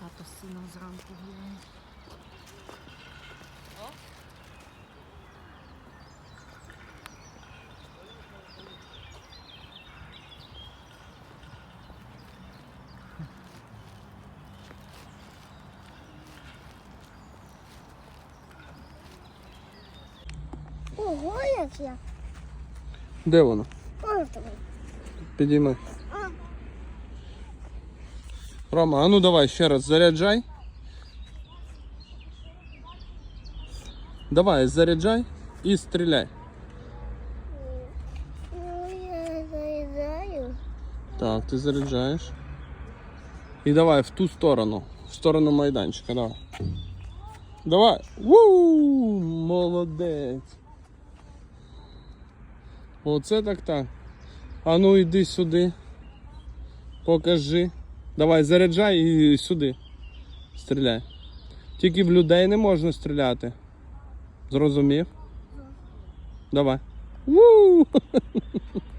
Тато з сином зранку гуляє. Ого, як я. Де воно? Ось тебе. Підійми. Рома, а ну давай ще раз заряджай. Давай, заряджай я заїдаю. Так, ти заряджаєш. І давай в ту сторону. В сторону майданчика, давай. Давай. Вуу! Молодець. Оце так так. А ну йди сюди. Покажи. Давай, заряджай і сюди. Стріляй. Тільки в людей не можна стріляти. Зрозумів? Давай. Вуу!